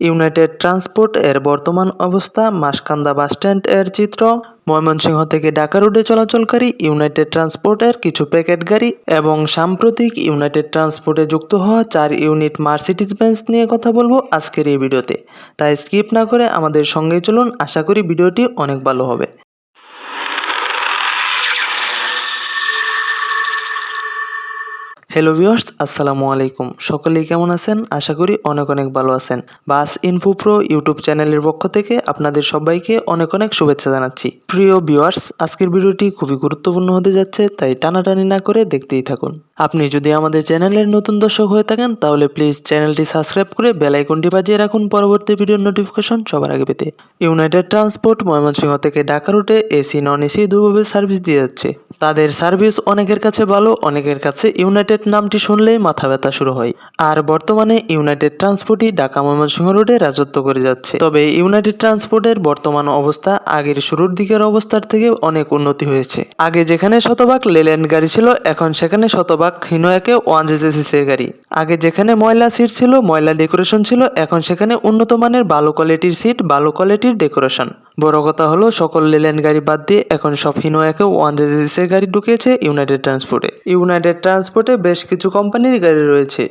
United transport এর বর্তমান অবস্থা, মাসকান্দা বাসস্ট্যান্ড এর চিত্র, ময়মনসিংহ থেকে ঢাকা রোডে চলাচলকারী ইউনাইটেড ট্রান্সপোর্টের কিছু প্যাকেট গাড়ি এবং সাম্প্রতিক ইউনাইটেড ট্রান্সপোর্টে যুক্ত হওয়া চার ইউনিট মার্সিডিজ বেঞ্চ নিয়ে কথা বলব আজকের এই ভিডিওতে। তাই স্কিপ না করে আমাদের সঙ্গে চলুন, আশা করি ভিডিওটি অনেক ভালো হবে। হ্যালো ভিউয়ার্স আসসালামু আলাইকুম। সকলেই কেমন আছেন? আশা করি অনেক অনেক ভালো আছেন। বাস ইনফো প্রো ইউটিউব চ্যানেলের পক্ষ থেকে আপনাদের সবাইকে অনেক অনেক শুভেচ্ছা জানাচ্ছি। প্রিয় ভিউয়ার্স আজকের ভিডিওটি খুবই গুরুত্বপূর্ণ হতে যাচ্ছে, তাই টানাটানি না করে দেখতেই থাকুন। আপনি যদি আমাদের চ্যানেলের নতুন দর্শক হয়ে থাকেন, তাহলে প্লিজ চ্যানেলটি সাবস্ক্রাইব করে বেল আইকনটি বাজিয়ে রাখুন পরবর্তী ভিডিওর নোটিফিকেশন সবার আগে পেতে। ইউনাইটেড ট্রান্সপোর্ট ময়মনসিংহ থেকে ঢাকা রুটে এসি নন এসি দুভাবে সার্ভিস দিয়ে যাচ্ছে। তাদের সার্ভিস অনেকের কাছে ভালো, অনেকের কাছে ইউনাইটেড নামটি শুনলেই মাথা ব্যথা শুরু হয়। আর বর্তমানে ইউনাইটেড ট্রান্সপোর্টই ঢাকা ময়মনসিংহ রোডে রাজত্ব করে যাচ্ছে। তবে ইউনাইটেড ট্রান্সপোর্টের বর্তমান অবস্থা আগের শুরুর দিকের অবস্থার থেকে অনেক উন্নতি হয়েছে। আগে যেখানে শতভাগ লেল্যান্ড গাড়ি ছিল, এখন সেখানে শতভাগ হিনোয়াকে ওয়ান জেজেসিসের গাড়ি। আগে যেখানে ময়লা সিট ছিল, ময়লা ডেকোরেশন ছিল, এখন সেখানে উন্নত মানের ভালো কোয়ালিটির সিট, ভালো কোয়ালিটির ডেকোরেশন। বড় কথা হলো, সকল লেল্যান্ড গাড়ি বাদ দিয়ে এখন সব হিনোয়াকে ওয়ান জেজেসিসের গাড়ি ঢুকিয়েছে ইউনাইটেড ট্রান্সপোর্টে। ইউনাইটেড ট্রান্সপোর্টে বেশ কিছু কোম্পানির গাড়ি রয়েছে।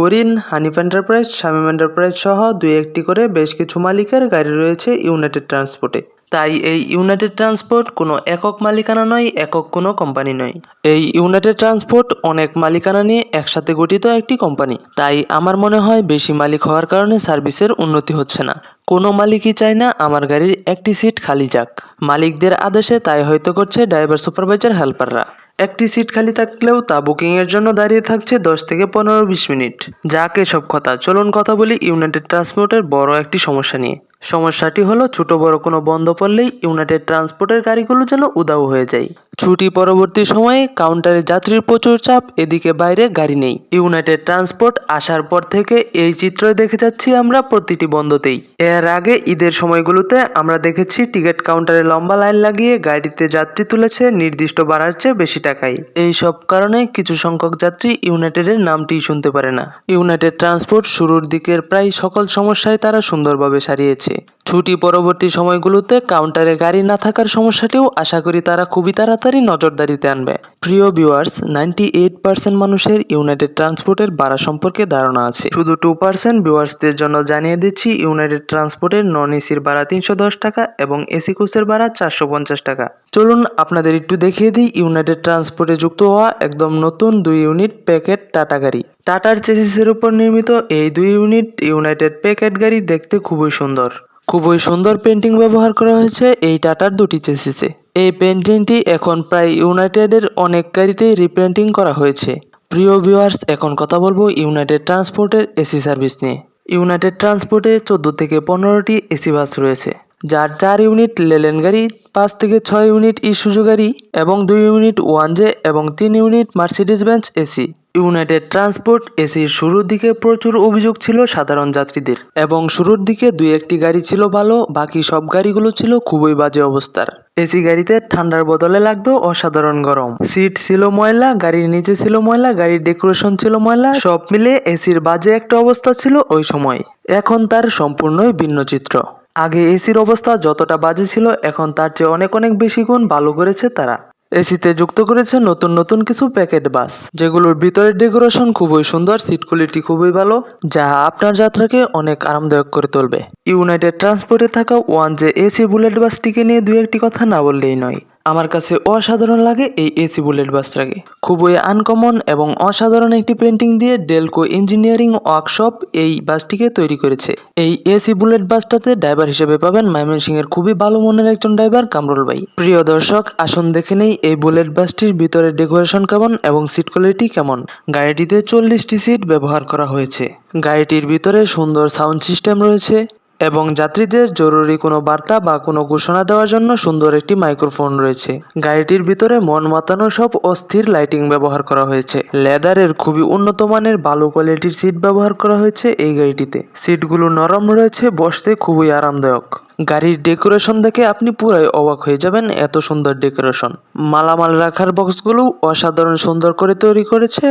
ওরিন, হানিফ এন্টারপ্রাইজ, শামিম এন্টারপ্রাইজ সহ দুই একটি করে বেশ কিছু মালিকের গাড়ি রয়েছে ইউনাইটেড ট্রান্সপোর্টে। তাই এই ইউনাইটেড ট্রান্সপোর্ট কোনো একক মালিকানা নয়, একক কোনো কোম্পানি নয়। এই ইউনাইটেড ট্রান্সপোর্ট অনেক মালিকানা নিয়ে একসাথে গঠিত একটি কোম্পানি। তাই আমার মনে হয় বেশি মালিক হওয়ার কারণে সার্ভিসের উন্নতি হচ্ছে না। কোনো মালিকই চায় না আমার গাড়ির একটি সিট খালি যাক। মালিকদের আদেশে তাই হয়তো করছে ড্রাইভার সুপারভাইজার হেল্পাররা। একটি সিট খালি থাকলেও তা বুকিংয়ের জন্য দাঁড়িয়ে থাকছে দশ থেকে পনেরো, বিশ মিনিট। যাক, এসব কথা। চলুন কথা বলি ইউনাইটেড ট্রান্সপোর্টের বড় একটি সমস্যা নিয়ে। সমস্যাটি হলো ছোট বড় কোনো বন্ধ পড়লেই ইউনাইটেড ট্রান্সপোর্টের গাড়িগুলো যেন উদাও হয়ে যায়। ছুটি পরবর্তী সময়ে কাউন্টারে যাত্রীর প্রচুর চাপ, এদিকে বাইরে গাড়ি নেই। ইউনাইটেড ট্রান্সপোর্ট আসার পর থেকে এই চিত্র দেখে যাচ্ছি আমরা প্রতিটি বন্ধতেই। এর আগে ঈদের সময়গুলোতে আমরা দেখেছি টিকিট কাউন্টারে লম্বা লাইন লাগিয়ে গাড়িতে যাত্রী তুলেছে নির্দিষ্ট বাড়ার চেয়ে বেশি টাকায়। এই সব কারণে কিছু সংখ্যক যাত্রী ইউনাইটেডের নামটি শুনতে পারে না। ইউনাইটেড ট্রান্সপোর্ট শুরুর দিকের প্রায় সকল সমস্যায় তারা সুন্দরভাবে সারিয়েছে। রয়েছে। ছুটি পরবর্তী সময়গুলোতে কাউন্টারে গাড়ি না থাকার সমস্যাটিও আশা করি তারা খুবই তাড়াতাড়ি নজরদারিতে আনবে। প্রিয় ভিউয়ার্স নাইনটি এইট পার্সেন্ট মানুষের ইউনাইটেড ট্রান্সপোর্টের ভাড়া সম্পর্কে ধারণা আছে। শুধু টু পার্সেন্ট ভিউয়ার্সদের জন্য জানিয়ে দিচ্ছি ইউনাইটেড ট্রান্সপোর্টের নন এসির ভাড়া তিনশো দশ টাকা এবং এসি কোচের ভাড়া চারশো পঞ্চাশ টাকা। চলুন আপনাদের একটু দেখিয়ে দিই ইউনাইটেড ট্রান্সপোর্টে যুক্ত হওয়া একদম নতুন দুই ইউনিট প্যাকেট টাটা গাড়ি। টাটার চেসিসের উপর নির্মিত এই দুই ইউনিট ইউনাইটেড প্যাকেট গাড়ি দেখতে খুবই সুন্দর। খুবই সুন্দর পেন্টিং ব্যবহার করা হয়েছে এই টাটার দুটি চেসিসে। এই পেন্টিংটি এখন প্রায় ইউনাইটেডের অনেক গাড়িতেই রিপেন্টিং করা হয়েছে। প্রিয় ভিউয়ার্স এখন কথা বলব ইউনাইটেড ট্রান্সপোর্টের এসি সার্ভিস নিয়ে। ইউনাইটেড ট্রান্সপোর্টে চোদ্দ থেকে পনেরোটি এসি বাস রয়েছে। যার চার ইউনিট লেলেন গাড়ি, পাঁচ থেকে ছয় ইউনিট ইসুজু গাড়ি এবং দুই ইউনিট ওয়ান জে এবং তিন unit Mercedes Benz AC. United transport এসির শুরুর দিকে প্রচুর অভিযোগ ছিল সাধারণ যাত্রীদের এবং শুরুর দিকে দুই একটি গাড়ি ছিল ভালো, বাকি সব গাড়িগুলো ছিল খুবই বাজে অবস্থার। এসি গাড়িতে ঠান্ডার বদলে লাগতো অসাধারণ গরম। সিট ছিল ময়লা, গাড়ির নিচে ছিল ময়লা, গাড়ির ডেকোরেশন ছিল ময়লা, সব মিলে এসির বাজে একটা অবস্থা ছিল ওই সময়। এখন তার সম্পূর্ণই ভিন্ন চিত্র। আগে এসির অবস্থা যতটা বাজে ছিল, এখন তার চেয়ে অনেক অনেক বেশি গুণ ভালো করেছে তারা। এসিতে যুক্ত করেছে নতুন নতুন কিছু প্যাকেট বাস, যেগুলোর ভিতরের ডেকোরেশন খুবই সুন্দর, সিট কোয়ালিটি খুবই ভালো, যা আপনার যাত্রাকে অনেক আরামদায়ক করে তুলবে। ইউনাইটেড ট্রান্সপোর্টে থাকা ওয়ান যে এসি বুলেট বাসটিকে নিয়ে দু একটি কথা না বললেই নয় আমার কাছে অসাধারণ লাগে এই এসি বুলেট বাসটাকে। খুবই আনকমন এবং অসাধারণ একটি পেন্টিং দিয়ে ডেলকো ইঞ্জিনিয়ারিং ওয়ার্কশপ এই বাসটিকে তৈরি করেছে। এই এসি বুলেট বাসটাতে ড্রাইভার হিসেবে পাবেন ময়মনসিং এর খুবই ভালো মনের একজন ড্রাইভার কামরুল ভাই। প্রিয় দর্শক, আসুন দেখে নেই এই বুলেট বাসটির ভিতরে ডেকোরেশন কেমন এবং সিট কোয়ালিটি কেমন। গাড়িটিতে চল্লিশটি সিট ব্যবহার করা হয়েছে। গাড়িটির ভিতরে সুন্দর সাউন্ড সিস্টেম রয়েছে। এবং যাত্রীদের জরুরি কোনো বার্তা বা কোনো ঘোষণা দেওয়ার জন্য সুন্দর একটি মাইক্রোফোন রয়েছে। গাড়িটির ভিতরে মন মাতানো সব অস্থির লাইটিং ব্যবহার করা হয়েছে। লেদারের খুবই উন্নত মানের ভালো কোয়ালিটির সিট ব্যবহার করা হয়েছে এই গাড়িটিতে। সিটগুলো নরম রয়েছে, বসতে খুবই আরামদায়ক। গাড়ির ডেকোরেশন দেখে আপনি পুরাই অবাক হয়ে যাবেন এত সুন্দর ডেকোরেশন। মালামাল রাখার বক্সগুলো অসাধারণ সুন্দর করে তৈরি করেছে।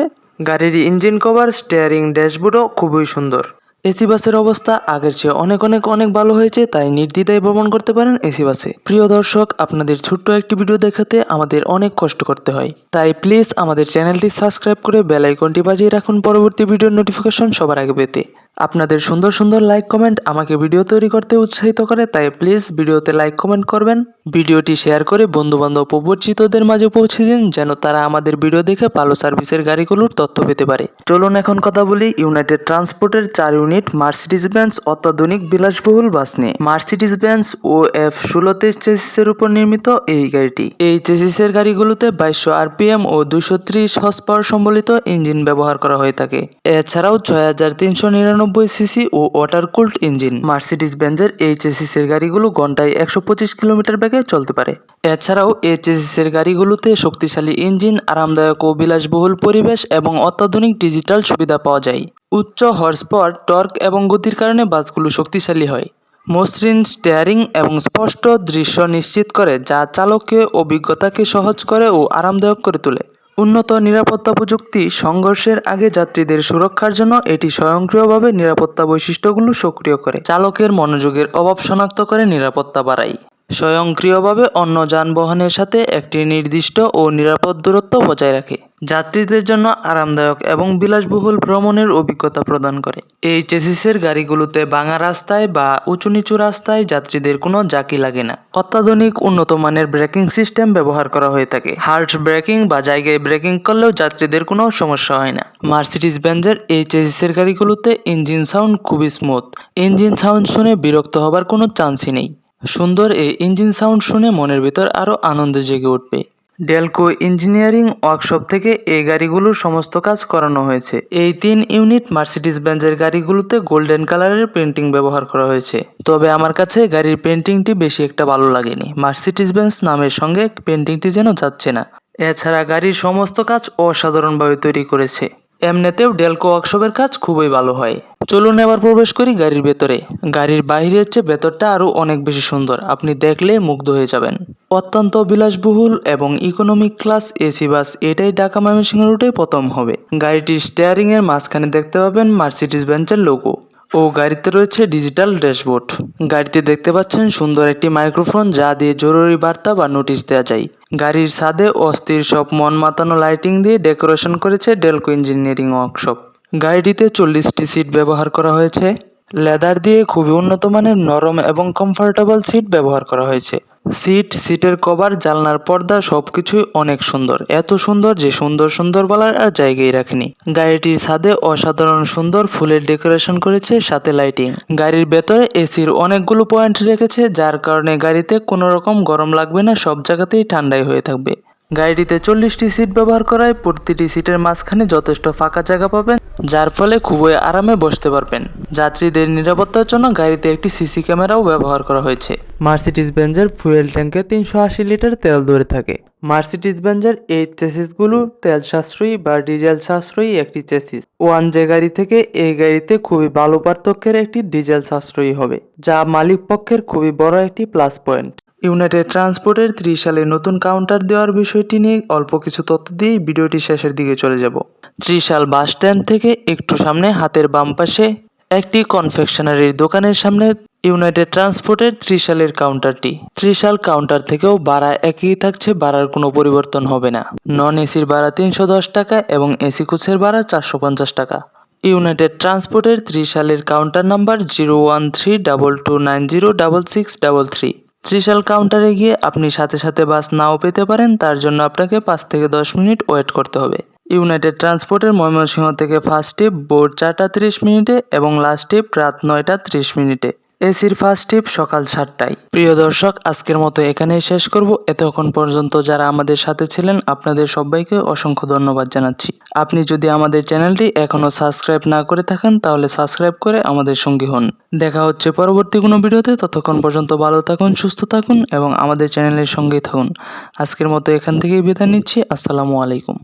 গাড়ির ইঞ্জিন কভার, স্টিয়ারিং ড্যাশবোর্ডও খুবই সুন্দর। এসি বাসের অবস্থা আগের চেয়ে অনেক অনেক অনেক ভালো হয়েছে, তাই নির্দ্বিধায় ভ্রমণ করতে পারেন এসি বাসে। প্রিয় দর্শক, আপনাদের ছোট্ট একটি ভিডিও দেখাতে আমাদের অনেক কষ্ট করতে হয়। তাই প্লিজ আমাদের চ্যানেলটি সাবস্ক্রাইব করে বেল আইকনটি বাজিয়ে রাখুন। পরবর্তী ভিডিওর নোটিফিকেশন সবার আগে পেতে। আপনাদের সুন্দর সুন্দর লাইক কমেন্ট আমাকে ভিডিও তৈরি করতে উৎসাহিত করে, তাই প্লিজ ভিডিওতে লাইক কমেন্ট করবেন। ভিডিওটি শেয়ার করে বন্ধুবান্ধব ও পরিচিতদের মাঝে পৌঁছে দিন, যেন তারা আমাদের ভিডিও দেখে ভালো সার্ভিসের গাড়িগুলোর তথ্য পেতে পারে। চলুন এখন কথা বলি ইউনাইটেড ট্রান্সপোর্টের চার ইউনিট মার্সিডিজ বেঞ্চ অত্যাধুনিক বিলাসবহুল বাস নিয়ে। মার্সিডিজ বেঞ্চ ও এফ ষোলো তেইশ চেসিসের উপর নির্মিত এই গাড়িটি। এই চেসিসের গাড়িগুলোতে বাইশশো আরপিএম ও দুশো ত্রিশ হর্স পাওয়ার সম্বলিত ইঞ্জিন ব্যবহার করা হয়ে থাকে। এছাড়াও ছয় হাজার তিনশো নিরানব্বই সিসি ও ওয়াটার কুল্ড ইঞ্জিন। মার্সিডিজ বেঞ্জের এই চেসিসের গাড়িগুলো ঘন্টায় একশো পঁচিশ কিলোমিটার বেগে চলতে পারে। এছাড়াও এই চেসিসের গাড়িগুলোতে শক্তিশালী ইঞ্জিন, আরামদায়ক ও বিলাসবহুল পরিবেশ এবং অত্যাধুনিক ডিজিটাল সুবিধা পাওয়া যায়। উচ্চ হর্স টর্ক এবং গতির কারণে বাসগুলো শক্তিশালী হয়। মসৃণ স্টিয়ারিং এবং স্পষ্ট দৃশ্য নিশ্চিত করে, যা চালককে, অভিজ্ঞতাকে সহজ করে ও আরামদায়ক করে তোলে। উন্নত নিরাপত্তা প্রযুক্তি সংঘর্ষের আগে যাত্রীদের সুরক্ষার জন্য এটি স্বয়ংক্রিয়ভাবে নিরাপত্তা বৈশিষ্ট্যগুলো সক্রিয় করে। চালকের মনোযোগের অভাব শনাক্ত করে নিরাপত্তা বাড়ায় স্বয়ংক্রিয়ভাবে অন্য যানবাহনের সাথে একটি নির্দিষ্ট ও নিরাপদ দূরত্ব বজায় রাখে। যাত্রীদের জন্য আরামদায়ক এবং বিলাসবহুল ভ্রমণের অভিজ্ঞতা প্রদান করে। এই চেসিসের গাড়িগুলোতে ভাঙা রাস্তায় বা উঁচু নিচু রাস্তায় যাত্রীদের কোনো জাকি লাগে না। অত্যাধুনিক উন্নত মানের ব্রেকিং সিস্টেম ব্যবহার করা হয়ে থাকে। হার্ড ব্রেকিং বা জায়গায় ব্রেকিং করলেও যাত্রীদের কোনো সমস্যা হয় না। মার্সিডিস বেঞ্জের এই চেসিসের গাড়িগুলোতে ইঞ্জিন সাউন্ড খুবই স্মুথ। ইঞ্জিন সাউন্ড শুনে বিরক্ত হবার কোনো চান্সই নেই। সুন্দর এই ইঞ্জিন সাউন্ড শুনে মনের ভিতর আরও আনন্দ জেগে উঠবে। ডেলকো ইঞ্জিনিয়ারিং ওয়ার্কশপ থেকে এই গাড়িগুলোর সমস্ত কাজ করানো হয়েছে। এই তিন ইউনিট মার্সিডিজ বেঞ্জের গাড়িগুলোতে গোল্ডেন কালারের পেন্টিং ব্যবহার করা হয়েছে। তবে আমার কাছে গাড়ির পেন্টিংটি বেশি একটা ভালো লাগেনি। মার্সিডিজ বেঞ্জ নামের সঙ্গে পেন্টিংটি যেন যাচ্ছে না। এছাড়া গাড়ির সমস্ত কাজ অসাধারণভাবে তৈরি করেছে। এমনিতেও ডেলকো ওয়ার্কশপের কাজ খুবই ভালো হয়। চলুন এবার প্রবেশ করি গাড়ির ভেতরে। গাড়ির বাইরের চেয়ে ভেতরটা আরও অনেক বেশি সুন্দর। আপনি দেখলে মুগ্ধ হয়ে যাবেন। অত্যন্ত বিলাসবহুল এবং ইকোনমিক ক্লাস এসি বাস, এটাই ঢাকা ময়মনসিংহ রুটে প্রথম হবে। গাড়িটির স্টিয়ারিং এর মাঝখানে দেখতে পাবেন মার্সিডিস বেঞ্চের লোগো ও গাড়িতে রয়েছে ডিজিটাল ড্যাশবোর্ড গাড়িতে দেখতে পাচ্ছেন সুন্দর একটি মাইক্রোফোন যা দিয়ে জরুরি বার্তা বা নোটিশ দেওয়া যায়। গাড়ির ছাদে অস্থির সব মন মাতানো লাইটিং দিয়ে ডেকোরেশন করেছে ডেলকো ইঞ্জিনিয়ারিং ওয়ার্কশপ গাড়িটিতে চল্লিশটি সিট ব্যবহার করা হয়েছে। লেদার দিয়ে খুবই উন্নত মানের নরম এবং কমফোর্টেবল সিট ব্যবহার করা হয়েছে। সিট, সিটের কভার, জানলার পর্দা সবকিছুই অনেক সুন্দর। এত সুন্দর যে সুন্দর সুন্দর বলার আর জায়গায় রাখেনি। গাড়িটির ছাদে অসাধারণ সুন্দর ফুলের ডেকোরেশন করেছে সাথে লাইটিং। গাড়ির ভেতরে এসির অনেকগুলো পয়েন্ট রেখেছে, যার কারণে গাড়িতে কোনো রকম গরম লাগবে না, সব জায়গাতেই ঠান্ডাই হয়ে থাকবে। গাড়িটিতে চল্লিশটি সিট ব্যবহার করায় প্রতিটি সিটের মাঝখানে যথেষ্ট ফাঁকা জায়গা পাবেন, যার ফলে খুবই আরামে বসতে পারবেন। যাত্রীদের নিরাপত্তার জন্য গাড়িতে একটি সিসি ক্যামেরাও ব্যবহার করা হয়েছে। মার্সিডিজ বেঞ্জের ফুয়েল ট্যাঙ্কে তিনশো আশি লিটার তেল ধরে থাকে। মার্সিডিজ বেঞ্জের এই চেসিসগুলো তেল সাশ্রয়ী বা ডিজেল সাশ্রয়ী একটি চেসিস। ওয়ান যে গাড়ি থেকে এই গাড়িতে খুবই ভালো পার্থক্যের একটি ডিজেল সাশ্রয়ী হবে, যা মালিক পক্ষের খুবই বড় একটি প্লাস পয়েন্ট। ইউনাইটেড ট্রান্সপোর্টের ত্রিশ সালে নতুন কাউন্টার দেওয়ার বিষয়টি নিয়ে অল্প কিছু তথ্য দিয়েই ভিডিওটি শেষের দিকে চলে যাব। ত্রিশাল বাস স্ট্যান্ড থেকে একটু সামনে হাতের বাম পাশে একটি কনফেকশনারির দোকানের সামনে ইউনাইটেড ট্রান্সপোর্টের ত্রিশালের কাউন্টারটি। ত্রিশাল কাউন্টার থেকেও ভাড়া একই থাকছে, ভাড়ার কোনো পরিবর্তন হবে না। নন এসির ভাড়া তিনশো দশ টাকা এবং এসি কোচের ভাড়া চারশো পঞ্চাশ টাকা। ইউনাইটেড ট্রান্সপোর্টের ত্রিশালের counter number zero one three double two nine zero double six double three. Trishal কাউন্টারে গিয়ে আপনি সাথে সাথে বাস নাও পেতে পারেন, তার জন্য আপনাকে পাঁচ থেকে দশ মিনিট ওয়েট করতে হবে। ইউনাইটেড ট্রান্সপোর্টের ময়মনসিংহ থেকে ফার্স্ট ট্রিপ ভোর চারটা তিরিশ মিনিটে এবং লাস্ট ট্রিপ রাত নয়টা তিরিশ মিনিটে। এসির ফার্স্ট টিপ সকাল সাতটায়। প্রিয় দর্শক, আজকের মতো এখানেই শেষ করব। এতক্ষণ পর্যন্ত যারা আমাদের সাথে ছিলেন, আপনাদের সবাইকে অসংখ্য ধন্যবাদ জানাচ্ছি। আপনি যদি আমাদের চ্যানেলটি এখনও সাবস্ক্রাইব না করে থাকেন, তাহলে সাবস্ক্রাইব করে আমাদের সঙ্গী হন। দেখা হচ্ছে পরবর্তী কোনো ভিডিওতে। ততক্ষণ পর্যন্ত ভালো থাকুন, সুস্থ থাকুন এবং আমাদের চ্যানেলের সঙ্গেই থাকুন। আজকের মতো এখান থেকেই বিদায় নিচ্ছি। আসসালামু আলাইকুম।